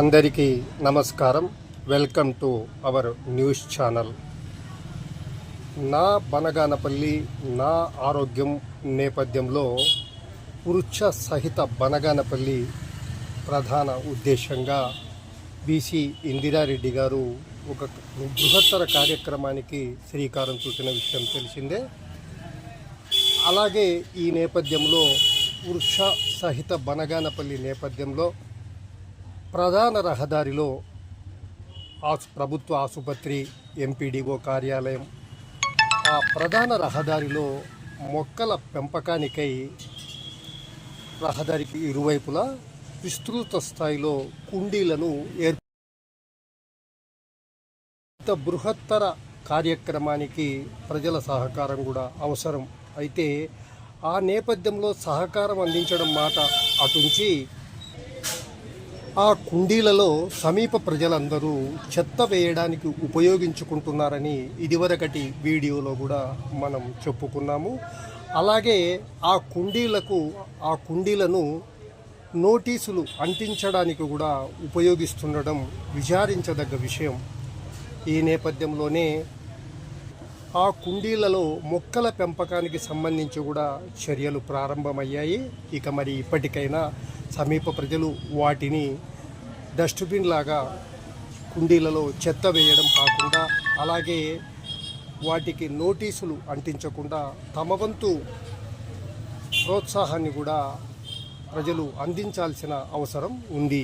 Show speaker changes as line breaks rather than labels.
అందరికీ నమస్కారం. Welcome to our news channel. నా బనగానపల్లి నా ఆరోగ్యం నేపథ్యంలో వృక్ష సహిత బనగానపల్లి ప్రధాన ఉద్దేశంగా బీసీ ఇందిరారెడ్డి గారు ఒక బృహత్తర కార్యక్రమానికి శ్రీకారం చుట్టిన విషయం తెలిసిందే. అలాగే ఈ నేపథ్యంలో వృక్ష సహిత బనగానపల్లి నేపథ్యంలో ప్రధాన రహదారిలో ఆసు ప్రభుత్వ ఆసుపత్రి ఎంపీడీఓ కార్యాలయం. ఆ ప్రధాన రహదారిలో మొక్కల పెంపకానికై రహదారికి ఇరువైపులా విస్తృత స్థాయిలో కుండీలను ఏర్ప బృహత్తర కార్యక్రమానికి ప్రజల సహకారం కూడా అవసరం. అయితే ఆ నేపథ్యంలో సహకారం అందించడం మాట అటుంచి ఆ కుండీలలో సమీప ప్రజలందరూ చెత్త వేయడానికి ఉపయోగించుకుంటున్నారని ఇదివరకటి వీడియోలో కూడా మనం చెప్పుకున్నాము. అలాగే ఆ కుండీలకు ఆ కుండీలను నోటీసులు అంటించడానికి కూడా ఉపయోగిస్తుండడం విచారించదగ్గ విషయం. ఈ నేపథ్యంలోనే ఆ కుండీలలో మొక్కల పెంపకానికి సంబంధించి కూడా చర్యలు ప్రారంభమయ్యాయి. ఇక మరి ఇప్పటికైనా సమీప ప్రజలు వాటిని డస్ట్బిన్ లాగా కుండీలలో చెత్త వేయడం కాకుండా అలాగే వాటికి నోటీసులు అంటించకుండా తమ వంతు ప్రోత్సాహాన్ని కూడా ప్రజలు అందించాల్సిన అవసరం ఉంది.